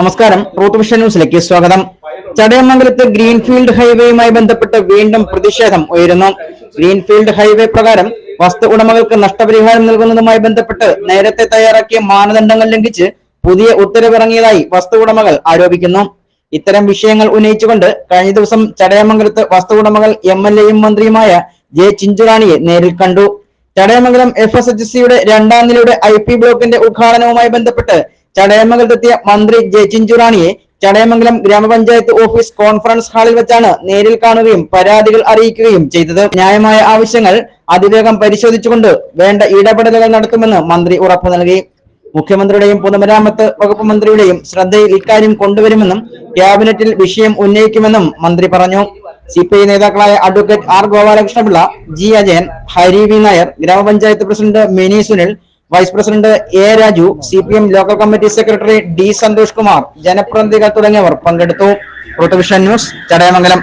നമസ്കാരം. Root vision ന്യൂസിലേക്ക് സ്വാഗതം. ചടയമംഗലത്ത് ഗ്രീൻഫീൽഡ് ഹൈവേയുമായി ബന്ധപ്പെട്ട് വീണ്ടും പ്രതിഷേധം ഉയരുന്നു. ഗ്രീൻഫീൽഡ് ഹൈവേ പ്രകാരം വസ്തു ഉടമകൾക്ക് നഷ്ടപരിഹാരം നൽകുന്നതുമായി ബന്ധപ്പെട്ട് നേരത്തെ തയ്യാറാക്കിയ മാനദണ്ഡങ്ങൾ ലംഘിച്ച് പുതിയ ഉത്തരവിറങ്ങിയതായി വസ്തു ഉടമകൾ ആരോപിക്കുന്നു. ഇത്തരം വിഷയങ്ങൾ ഉന്നയിച്ചുകൊണ്ട് കഴിഞ്ഞ ദിവസം ചടയമംഗലത്ത് വസ്തു ഉടമകൾ എം എൽ എയും മന്ത്രിയുമായ ജെ ചിഞ്ചുറാണിയെ നേരിൽ കണ്ടു. ചടയമംഗലം എഫ് എസ് എച്ച് സിയുടെ രണ്ടാം നിലയുടെ ഐ പി ബ്ലോക്കിന്റെ ഉദ്ഘാടനവുമായി ബന്ധപ്പെട്ട് ചടയമംഗലത്തെത്തിയ മന്ത്രി ജെ ചിഞ്ചുറാണിയെ ചടയമംഗലം ഗ്രാമപഞ്ചായത്ത് ഓഫീസ് കോൺഫറൻസ് ഹാളിൽ വെച്ചാണ് നേരിൽ കാണുകയും പരാതികൾ അറിയിക്കുകയും ചെയ്തത്. ന്യായമായ ആവശ്യങ്ങൾ അതിവേഗം പരിശോധിച്ചുകൊണ്ട് വേണ്ട ഇടപെടലുകൾ നടത്തുമെന്ന് മന്ത്രി ഉറപ്പു നൽകി. മുഖ്യമന്ത്രിയുടെയും പൊതുമരാമത്ത് വകുപ്പ് മന്ത്രിയുടെയും ശ്രദ്ധയിൽ ഇക്കാര്യം കൊണ്ടുവരുമെന്നും ക്യാബിനറ്റിൽ വിഷയം ഉന്നയിക്കുമെന്നും മന്ത്രി പറഞ്ഞു. സി പി ഐ നേതാക്കളായ advocate R Gopalakrishnapillai G Ajayan Hari V Nair ഗ്രാമപഞ്ചായത്ത് president Mini Sunil vice president A Raju C P M local committee secretary D Santhosh Kumar ജനപ്രതിനിധികൾ തുടങ്ങിയവർ പങ്കെടുത്തു. Route vision news Chadayamangalam.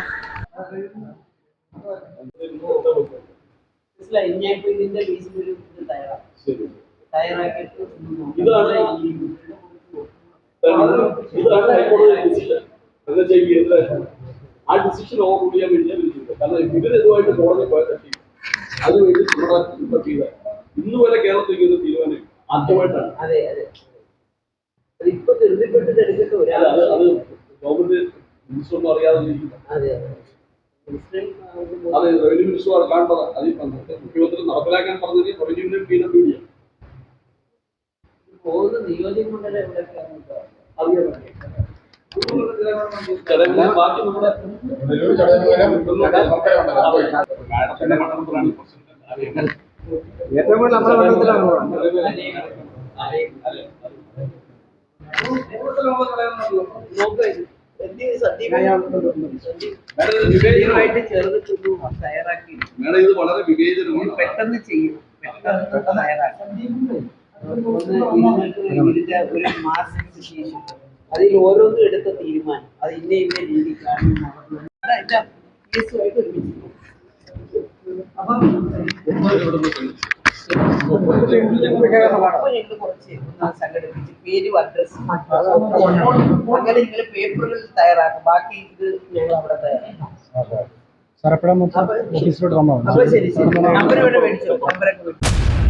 ആ decision over ചെയ്യാൻ വിളിച്ചത് കാരണം ഇവരെതുമായിട്ട് കോടതി പോയ കക്ഷി നമ്മുടെ ചെയ്ത ഇന്ന് വരെ കേരളത്തിൽ തീരുമാനം ആദ്യമായിട്ടാണ്. അതെ അതെ. എടുക്കട്ടെ ഒരാൾ അത് അത് ഗവൺമെന്റ് അറിയാതെ അതെ അതെ. റവന്യൂ മിനിസ്റ്റർ മുഖ്യമന്ത്രി നടപ്പിലാക്കാൻ പറഞ്ഞത് റവന്യൂവിനും പി ഡബ്ല്യു ഡി പോകുന്ന നിയോജക മണ്ഡലം എവിടെയൊക്കെയാണെന്ന് അറിയാൻ ബാക്കി നമ്മുടെ ഏറ്റവും കൂടുതൽ നമ്മുടെ മണ്ഡലത്തിലാണ് മാഡം ഇത് വളരെ വിവേചനമാണ്. പെട്ടെന്ന് ചെയ്യും. പെട്ടെന്ന് തയ്യാറാക്കാം. ഇതിന്റെ ഒരു മാസ് ഇൻവെസ്റ്റിഗേഷൻ അതിൽ ഓരോന്നും എടുത്ത തീരുമാനം. അത് ഇന്ന ഇന്ന രീതിക്കാണ് നടന്നത്. അതെല്ലാം കുറച്ച് ഒന്ന് സംഘടിപ്പിച്ച് പേരും അഡ്രസ്സും അങ്ങനെ നിങ്ങൾ പേപ്പറുകൾ തയ്യാറാക്കും ബാക്കി ഇത് ഞങ്ങൾ അവിടെ തയ്യാറാക്കും സാർ എപ്പോഴാണ് ഓഫീസിലോട്ട് വന്നോ അപ്പൊ ശരി ശരി. നമ്പർ ഇവിടെ മേടിച്ചോ നമ്പറൊക്കെ മേടിച്ചോ